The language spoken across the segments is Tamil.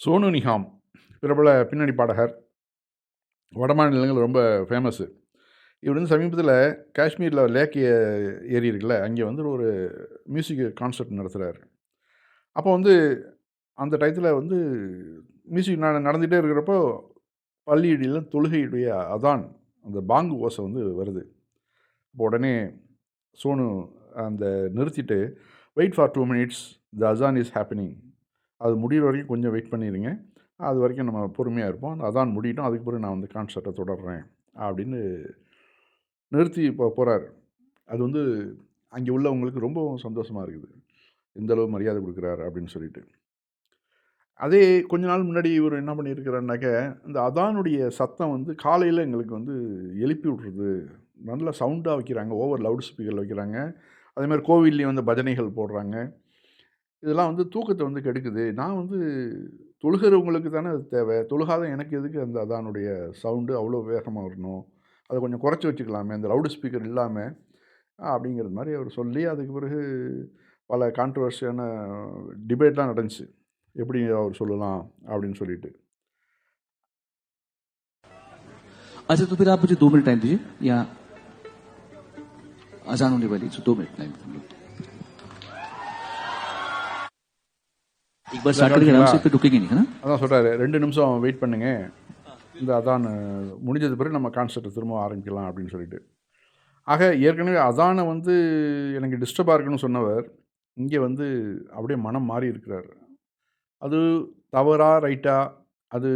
சோனு நிகாம் பிரபல பின்னணி பாடகர் வடமாநிலங்கள் ரொம்ப ஃபேமஸ்ஸு இவர் வந்து சமீபத்தில் காஷ்மீரில் லேக் ஏ- ஏரி இருக்குல்ல அங்கே வந்து ஒரு மியூசிக் கான்சர்ட் நடத்துகிறாரு அப்போ வந்து அந்த டயத்தில் வந்து மியூசிக் நட நடந்துகிட்டே இருக்கிறப்போ பள்ளியிடையில் தொழுகையுடைய அதான் அந்த பாங்கு ஓசை வந்து வருது. அப்போ உடனே சோனு அந்த நிறுத்திட்டு wait for two minutes the azaan is happening அது முடிகிற வரைக்கும் கொஞ்சம் வெயிட் பண்ணிடுங்க அது வரைக்கும் நம்ம பொறுமையாக இருப்போம். அந்த அதான் முடியட்டும். அதுக்கு பிறகு நான் வந்து கான்சர்ட்டை தொடர்றேன். அப்படின்னு நிறுத்தி இப்போ போகிறார் அது வந்து அங்கே உள்ளவங்களுக்கு ரொம்ப சந்தோஷமாக இருக்குது. இந்தளவு மரியாதை கொடுக்குறாரு அப்படின்னு சொல்லிட்டு. அதே கொஞ்ச நாள் முன்னாடி இவர் என்ன பண்ணியிருக்கிறாருனாக்க இந்த அதானுடைய சத்தம் வந்து காலையில் எங்களுக்கு வந்து எழுப்பி விட்றது. நல்ல சவுண்டாக வைக்கிறாங்க. ஓவர் லவுட் ஸ்பீக்கரில் வைக்கிறாங்க. அதேமாதிரி கோவில்லையும் வந்து பஜனைகள் போடுறாங்க. இதெல்லாம் வந்து தூக்கத்தை வந்து கெடுக்குது நான் வந்து தொழுகிறவங்களுக்கு தானே அது தேவை தொழுகாத எனக்கு எதுக்கு அந்த அதானுடைய சவுண்டு அவ்வளோ வேகமாக வரணும் அதை கொஞ்சம் குறைச்சி வச்சுக்கலாமே அந்த லவுட் ஸ்பீக்கர் இல்லாமல் அப்படிங்கிறது மாதிரி அவர் சொல்லி அதுக்கு பிறகு பல கான்ட்ரவர்சியான டிபேட்லாம் நடந்துச்சு எப்படி அவர் சொல்லலாம் அப்படின்னு சொல்லிட்டு अच्छा तो फिर आप मुझे दो मिनट टाइम दीजिए या अजान होने वाली तो दो मिनट टाइम பிக் அதான் சொல்கிறாரு ரெண்டு நிமிஷம் வெயிட் பண்ணுங்க. இந்த அதான் முடிஞ்சது பிறகு நம்ம கான்சர்ட்டை திரும்ப ஆரம்பிக்கலாம் அப்படின்னு சொல்லிட்டு. ஆக ஏற்கனவே அதானை வந்து எனக்கு டிஸ்டர்பாக இருக்குன்னு சொன்னவர் இங்கே வந்து அப்படியே மனம் மாறி இருக்கிறார். அது தவறா ரைட்டா அது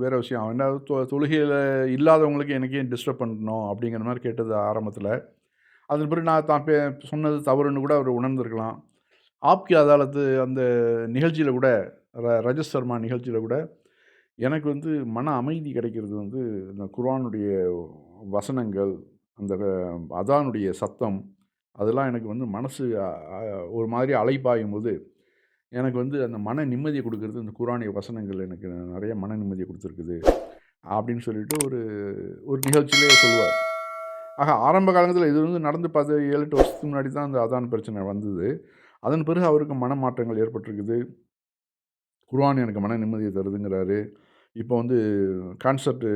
வேறு விஷயம். ஏன்னா தொழுகையில் இல்லாதவங்களுக்கு எனக்கு ஏன் டிஸ்டர்ப் பண்ணணும் அப்படிங்கிற மாதிரி கேட்டது ஆரம்பத்தில். அதன் பிறகு நான் தான் சொன்னது தவறுன்னு கூட அவர் உணர்ந்திருக்கலாம். ஆப்கி அதாலத்து அந்த நிகழ்ச்சியில் கூட ர ரஜத் சர்மா நிகழ்ச்சியில் கூட எனக்கு வந்து மன அமைதி கிடைக்கிறது வந்து இந்த குர்ஆனுடைய வசனங்கள் அந்த அதானுடைய சத்தம் அதெல்லாம் எனக்கு வந்து மனசு ஒரு மாதிரி அலைப்பாயும் போது எனக்கு வந்து அந்த மன நிம்மதியை கொடுக்கறது இந்த குரானிய வசனங்கள் எனக்கு நிறைய மன நிம்மதியை கொடுத்துருக்குது அப்படின்னு சொல்லிட்டு ஒரு ஒரு நிகழ்ச்சியிலே சொல்லுவார். ஆக ஆரம்ப காலத்தில் இது வந்து நடந்து பார்த்து ஏழு எட்டு வருஷத்துக்கு முன்னாடி தான் அந்த அதான் பிரச்சனை வந்தது. அதன் பிறகு அவருக்கு மனமாற்றங்கள் ஏற்பட்டிருக்குது. குர்வான் எனக்கு மன நிம்மதியை தருதுங்கிறாரு. இப்போ வந்து கான்சர்ட்டு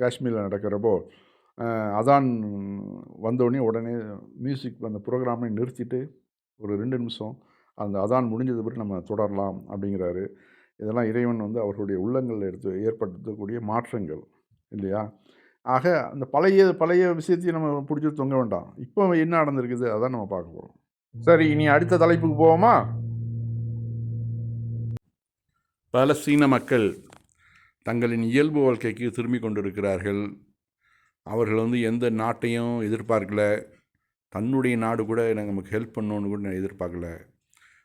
காஷ்மீரில் நடக்கிறப்போ அதான் வந்தோடனே உடனே மியூசிக் அந்த ப்ரோக்ராமை நிறுத்திட்டு ஒரு ரெண்டு நிமிஷம் அந்த அதான் முடிஞ்சது பிறகு நம்ம தொடரலாம் அப்படிங்கிறாரு. இதெல்லாம் இறைவன் வந்து அவர்களுடைய உள்ளங்களில் எடுத்து ஏற்படுத்தக்கூடிய மாற்றங்கள் இல்லையா? ஆக அந்த பழைய பழைய விஷயத்தையும் நம்ம பிடிச்சி தொங்க வேண்டாம். இப்போ என்ன நடந்திருக்குது? அதான் நம்ம பார்க்க போகிறோம் சரி இனி அடுத்த தலைப்புக்கு போவோமா? பலஸ்தீன மக்கள் தங்களின் இயல்பு வாழ்க்கைக்கு திரும்பி கொண்டிருக்கிறார்கள். அவர்கள் வந்து எந்த நாட்டையும் எதிர்பார்க்கல. தன்னுடைய நாடு கூட எனக்கு நமக்கு ஹெல்ப் பண்ணணுன்னு கூட நான் எதிர்பார்க்கல.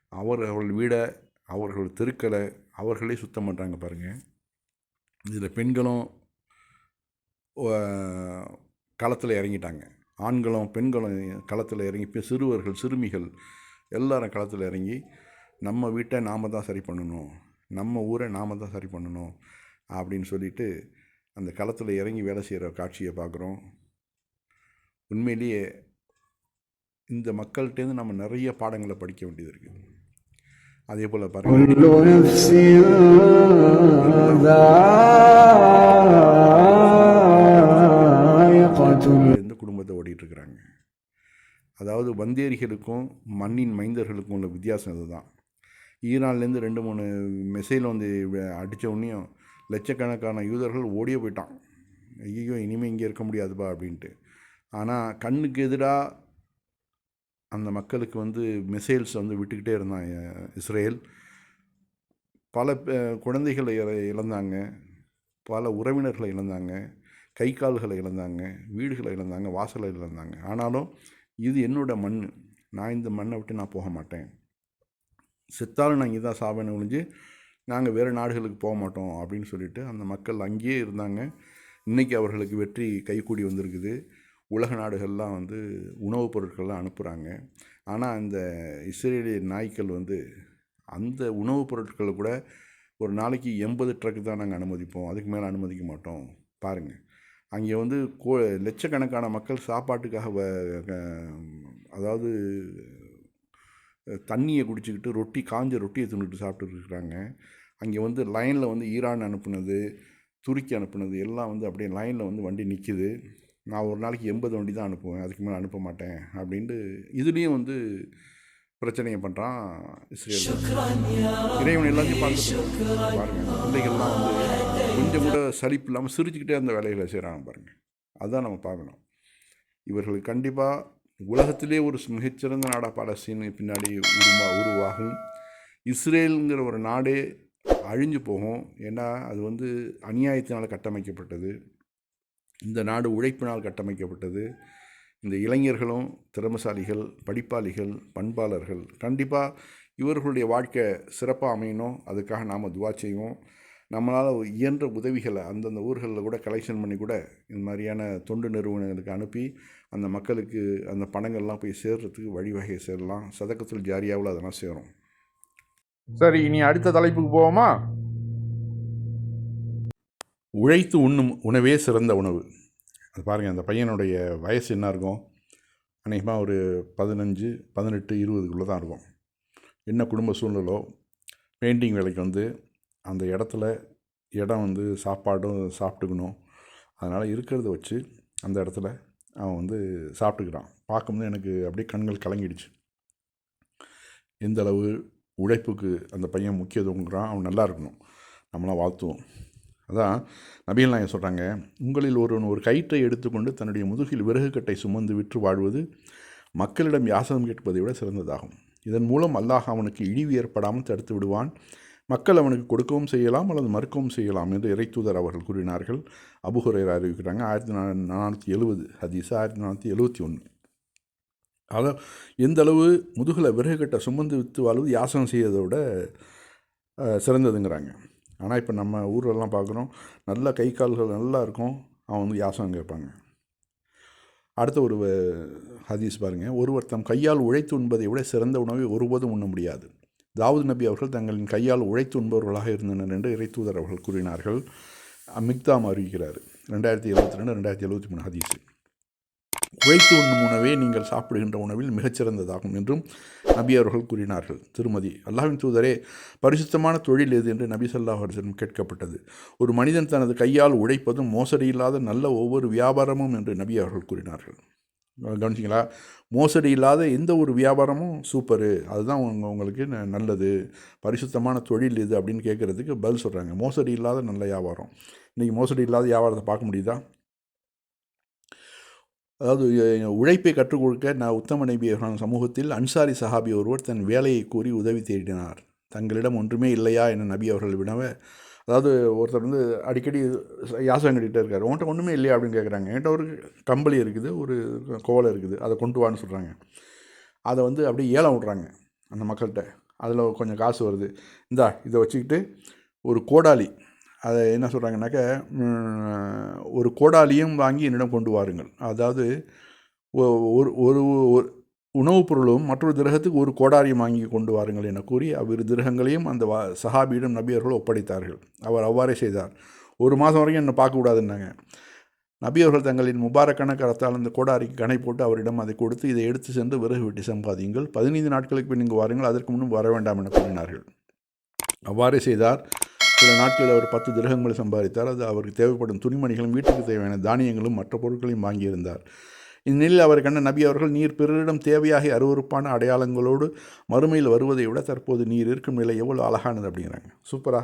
அவர் அவர்கள் வீடை அவர்கள் தெருக்களை அவர்களே சுத்தம் பண்ணுறாங்க பாருங்கள் இதில் பெண்களும் களத்தில் இறங்கிட்டாங்க. ஆண்களும் பெண்களும் களத்தில் இறங்கி இப்போ சிறுவர்கள் சிறுமிகள் எல்லாரும் களத்தில் இறங்கி நம்ம வீட்டை நாம் தான் சரி பண்ணணும் நம்ம ஊரை நாம் தான் சரி பண்ணணும் அப்படின்னு சொல்லிட்டு அந்த களத்தில் இறங்கி வேலை செய்கிற காட்சியை பார்க்குறோம். உண்மையிலேயே இந்த மக்கள்கிட்டேருந்து நம்ம நிறைய பாடங்களை படிக்க வேண்டியது இருக்குது அதே போல் பாருங்கள் அதாவது வந்தேரிகளுக்கும் மண்ணின் மைந்தர்களுக்கும் உள்ள வித்தியாசம் இதுதான். ஈரான்லேருந்து ரெண்டு மூணு மிசைல் வந்து அடித்த உடனேயும் லட்சக்கணக்கான யூதர்கள் ஓடியே போயிட்டான். ஐயோ இனிமேல் இங்கே இருக்க முடியாதுப்பா அப்படின்ட்டு. ஆனால் கண்ணுக்கு எதிராக அந்த மக்களுக்கு வந்து மிசைல்ஸ் வந்து விட்டுக்கிட்டே இருந்தான் இஸ்ரேல். பல குழந்தைகளை இழ- இழந்தாங்க. பல உறவினர்களை இழந்தாங்க. கை கால்களை இழந்தாங்க. வீடுகளை இழந்தாங்க. வாசலை இழந்தாங்க. ஆனாலும் இது என்னோட மண். நான் இந்த மண்ணை விட்டு நான் போக மாட்டேன். செத்தாலும் நான் இங்கே தான் சாவேன்னு ஒழிஞ்சு நாங்கள் வேறு நாடுகளுக்கு போக மாட்டோம் அப்படின்னு சொல்லிட்டு அந்த மக்கள் அங்கேயே இருந்தாங்க. இன்றைக்கி அவர்களுக்கு வெற்றி கைக்கூடி வந்திருக்குது. உலக நாடுகள்லாம் வந்து உணவுப் பொருட்கள்லாம் அனுப்புகிறாங்க ஆனால் அந்த இஸ்ரேலிய நாய்க்கள் வந்து அந்த உணவுப் பொருட்களை கூட ஒரு நாளைக்கு எண்பது ட்ரக்கு தான் நாங்கள் அனுமதிப்போம். அதுக்கு மேலே அனுமதிக்க மாட்டோம். பாருங்கள் அங்கே வந்து கோ லட்சக்கணக்கான மக்கள் சாப்பாட்டுக்காக வ- அதாவது தண்ணியை குடிச்சிக்கிட்டு ரொட்டி காஞ்ச ரொட்டியை தின்னுட்டு சாப்பிட்டுட்டு இருக்கிறாங்க அங்கே வந்து லைனில் வந்து ஈரான் அனுப்புனது துருக்கி அனுப்புனது எல்லாம் வந்து அப்படியே லைனில் வந்து வண்டி நிற்கிது நான் ஒரு நாளைக்கு எண்பது வண்டி தான் அனுப்புவேன் அதுக்கு மேலே அனுப்ப மாட்டேன் அப்படின்ட்டு இதுலேயும் வந்து பிரச்சனையை பண்ணுறான் இஸ்ரேல். இறைவன் எல்லாத்தையும் பார்த்துட்டு பாருங்கள் பிள்ளைகள்லாம் வந்து கொஞ்சம் கூட சலிப்பு இல்லாமல் சிரிச்சுக்கிட்டே அந்த வேலைகளை செய்கிறாங்க பாருங்கள் அதுதான் நம்ம பார்க்கணும். இவர்களுக்கு கண்டிப்பாக உலகத்திலே ஒரு மிகச்சிறந்த நாடாக பாலஸ்தீன் பின்னாடி உருவா உருவாகும். இஸ்ரேலுங்கிற ஒரு நாடே அழிஞ்சு போகும். ஏன்னா அது வந்து அநியாயத்தினால் கட்டமைக்கப்பட்டது. இந்த நாடு உழைப்பினால் கட்டமைக்கப்பட்டது. இந்த இளைஞர்களும் திறமசாலிகள் படிப்பாளிகள் பண்பாளர்கள் கண்டிப்பாக இவர்களுடைய வாழ்க்கை சிறப்பாக அமையணும். அதுக்காக நாம் துவா செய்வோம். நம்மளால் இயன்ற உதவிகளை அந்தந்த ஊர்களில் கூட கலெக்ஷன் பண்ணி கூட இந்த மாதிரியான தொண்டு நிறுவனங்களுக்கு அனுப்பி அந்த மக்களுக்கு அந்த பணங்கள்லாம் போய் சேர்றதுக்கு வழிவகை சேரலாம். சதக்கத்தில் ஜாரியாவில் அதெல்லாம் சேரும். சரி இனி அடுத்த தலைப்புக்கு போவோமா? உழைத்து உண்ணும் உணவே சிறந்த உணவு. அது பாருங்கள் அந்த பையனுடைய வயசு என்ன இருக்கும்? அநேகமாக ஒரு பதினஞ்சு பதினெட்டு இருபதுக்குள்ளே தான் இருக்கும். என்ன குடும்ப சூழ்நிலோ பெயிண்டிங் வேலைக்கு வந்து அந்த இடத்துல இடம் வந்து சாப்பாடும் சாப்பிட்டுக்கணும். அதனால் இருக்கிறத வச்சு அந்த இடத்துல அவன் வந்து சாப்பிட்டுக்கிறான். பார்க்கும்போது எனக்கு அப்படியே கண்கள் கலங்கிடுச்சு. எந்தளவு உழைப்புக்கு அந்த பையன் முக்கியத்துவங்கிறான் அவன் நல்லா இருக்கணும். நம்மளாம் வாழ்த்துவோம். அதான் நபிகள் நாயகம் சொல்கிறாங்க உங்களில் ஒருவன் ஒரு கயிற்றை எடுத்துக்கொண்டு தன்னுடைய முதுகில் விறகு கட்டை சுமந்து விற்று வாழ்வது மக்களிடம் யாசகம் கேட்பதை விட சிறந்ததாகும். இதன் மூலம் அல்லாஹ் அவனுக்கு இழிவு ஏற்படாமல் தடுத்து விடுவான். மக்கள் அவனுக்கு கொடுக்கவும் செய்யலாம் அல்லது மறுக்கவும் செய்யலாம் என்று இறைத்தூதர் அவர்கள் கூறினார்கள். அபுஹுரையர் அறிவிக்கிறாங்க ஆயிரத்தி நானூற்றி எழுபது ஹதீஸா ஆயிரத்தி நானூற்றி எழுபத்தி ஒன்று. அதை எந்த அளவு முதுகில் விறகு கட்டை சுமந்து விற்று வாழ்வது யாசகம் செய்யறதை விட சிறந்ததுங்கிறாங்க. ஆனால் இப்போ நம்ம ஊர்லலாம் பார்க்குறோம் நல்ல கை கால்கள் நல்லா இருக்கும் அவன் வந்து யாசகம் கேட்பாங்க. அடுத்த ஒரு வ- ஹதீஸ் பாருங்கள் ஒருவர் தம் கையால் உழைத்து உண்பதை விட சிறந்த உணவை ஒருபோதும் உண்ண முடியாது. தாவூத் நபி அவர்கள் தங்களின் கையால் உழைத்து உண்பவர்களாக இருந்தனர் என்று இறைத்தூதர் அவர்கள் கூறினார்கள். மிக்தாம் அறிவிக்கிறார். ரெண்டாயிரத்தி எழுபத்தி ரெண்டு ரெண்டாயிரத்தி எழுபத்தி மூணு ஹதீஸ். உழைத்து உண்ணும் உணவே நீங்கள் சாப்பிடுகின்ற உணவில் மிகச்சிறந்ததாகும் என்றும் நபி அவர்கள் கூறினார்கள். திருமதி அல்லாஹ்வின் தூதரே பரிசுத்தமான தொழில் எது? என்று நபி ஸல்லல்லாஹு அலைஹி கேட்கப்பட்டது. ஒரு மனிதன் தனது கையால் உழைப்பதும் மோசடி இல்லாத நல்ல ஒவ்வொரு வியாபாரமும் என்று நபி அவர்கள் கூறினார்கள். கவனிச்சிங்களா? மோசடி இல்லாத எந்த ஒரு வியாபாரமும் சூப்பரு. அதுதான் உங்க உங்களுக்கு ந- நல்லது. பரிசுத்தமான தொழில் இது அப்படின்னு கேட்குறதுக்கு பதில் சொல்கிறாங்க மோசடி இல்லாத நல்ல வியாபாரம். இன்றைக்கி மோசடி இல்லாத வியாபாரத்தை பார்க்க முடியுதா? அதாவது உழைப்பை கற்றுக் கொடுக்க நான் உத்தம நபி சமூகத்தில் அன்சாரி சஹாபி ஒருவர் தன் வேலையை கூறி உதவி தேடினார். தங்களிடம் ஒன்றுமே இல்லையா என நபி அவர்கள் வினவ அதாவது ஒருத்தர் வந்து அடிக்கடி யாசகம் கட்டிகிட்டே இருக்கார். உன்கிட்ட ஒன்றுமே இல்லையா? அப்படின்னு கேட்குறாங்க. என்கிட்ட ஒரு கம்பளி இருக்குது ஒரு கோலை இருக்குது. அதை கொண்டு வான்னு சொல்கிறாங்க அதை வந்து அப்படியே ஏலம் விட்றாங்க அந்த மக்கள்கிட்ட. அதில் கொஞ்சம் காசு வருது. இந்தா இதை வச்சுக்கிட்டு ஒரு கோடாலி அதை என்ன சொல்கிறாங்கனாக்க ஒரு கோடாலியும் வாங்கி என்னிடம் கொண்டு வாருங்கள். அதாவது ஒ- ஒரு ஒரு ஒரு உணவுப் பொருளும் மற்றொரு கிரகத்துக்கு ஒரு கோடாரியும் வாங்கி கொண்டு வாருங்கள் என கூறி அவ்விரு கிரகங்களையும் அந்த வா சஹாபியிடம் நபியர்கள் ஒப்படைத்தார்கள். அவர் அவ்வாறே செய்தார். ஒரு மாதம் வரைக்கும் என்னை பார்க்கக்கூடாதுன்னாங்க நபி அவர்கள் தங்களின் முபாரக்கான கரத்தால் அந்த கோடாரிக்கு கணை போட்டு அவரிடம் அதை கொடுத்து இதை எடுத்து சென்று விறகு வெட்டி சம்பாதியுங்கள். பதினைந்து நாட்களுக்கு பின் இங்கு வாருங்கள் அதற்கு முன்னும் வர வேண்டாம் என கூறினார்கள். அவ்வாறே செய்தார். சில நாட்களில் அவர் பத்து திரகங்களை சம்பாதித்தார். அது அவருக்கு தேவைப்படும் துணிமணிகளும் வீட்டுக்கு தேவையான தானியங்களும் மற்ற பொருட்களையும் வாங்கியிருந்தார். இந்நிலையில் அவர் கண்ட நபி அவர்கள் நீர் பிறரிடம் தேவையாகி அருவருப்பான அடையாளங்களோடு மறுமையில் வருவதை விட தற்போது நீர் இருக்கும் நிலை எவ்வளோ அழகானது அப்படிங்கிறாங்க. சூப்பரா?